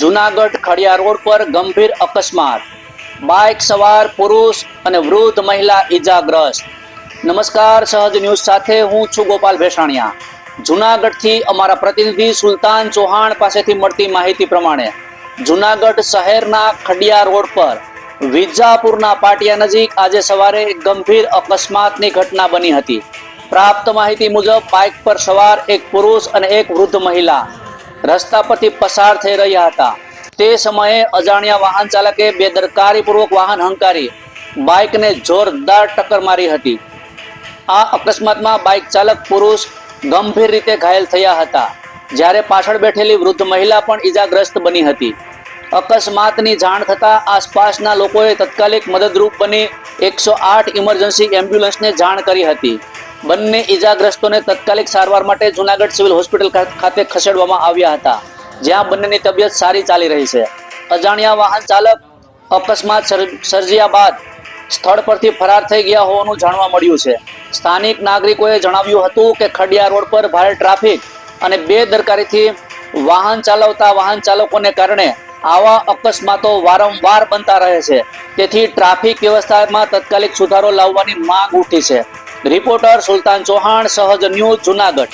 Junagadh Khadiya road પર ગંભીર અકસ્માત. બાઇક સવાર પુરુષ અને વૃદ્ધ મહિલા ઈજાગ્રસ્ત. નમસ્કાર, સહજ ન્યૂઝ સાથે હું છું ગોપાલ ભેસાણિયા. જુનાગઢથી અમારા પ્રતિનિધિ સુલતાન ચૌહાણ પાસેથી મળતી માહિતી પ્રમાણે જુનાગઢ શહેરના ખડિયા રોડ પર વિજાપુરના પાટિયા નજીક આજે સવારે ગંભીર અકસ્માતની ઘટના બની હતી. પ્રાપ્ત માહિતી મુજબ બાઇક પર સવાર એક પુરુષ અને એક વૃદ્ધ મહિલા રસ્તા પરથી પસાર થઈ રહ્યા હતા. તે સમયે અજાણ્યા વાહન ચાલકે બેદરકારીપૂર્વક વાહન હંકારી બાઇકને જોરદાર ટક્કર મારી હતી. આ અકસ્માતમાં બાઇક ચાલક પુરુષ ગંભીર રીતે ઘાયલ થયા હતા. જ્યારે પાછળ બેઠેલી વૃદ્ધ મહિલા પણ ઈજાગ્રસ્ત બની હતી. અકસ્માતની જાણ થતાં આસપાસના લોકોએ તત્કાલિક મદદરૂપ બની એકસો આઠ ઇમરજન્સી એમ્બ્યુલન્સને જાણ કરી હતી. બંને ઈજાગ્રસ્તોને તત્કાલિક સારવાર માટે જુનાગઢ સિવિલ હોસ્પિટલ ખાતે ખસેડવામાં આવ્યા હતા, જ્યાં બંનેની તબિયત સારી ચાલી રહી છે. અજાણ્યા વાહન ચાલક અકસ્માત સર્જ- સર્જ્યા બાદ સ્થળ પરથી ફરાર થઈ ગયા હોવાનું જાણવા મળ્યું છે. સ્થાનિક નાગરિકોએ જણાવ્યું હતું કે ખડિયા રોડ પર ભારે ટ્રાફિક અને બેદરકારીથી વાહન ચાલવતા વાહન ચાલકોને કારણે આવા અકસ્માતો વારંવાર બનતા રહે છે. તેથી ટ્રાફિક વ્યવસ્થામાં તત્કાલિક સુધારો લાવવાની માંગ ઉઠી છે. રિપોર્ટર સુલતાન ચૌહાણ, સહજ ન્યૂઝ જુનાગઢ.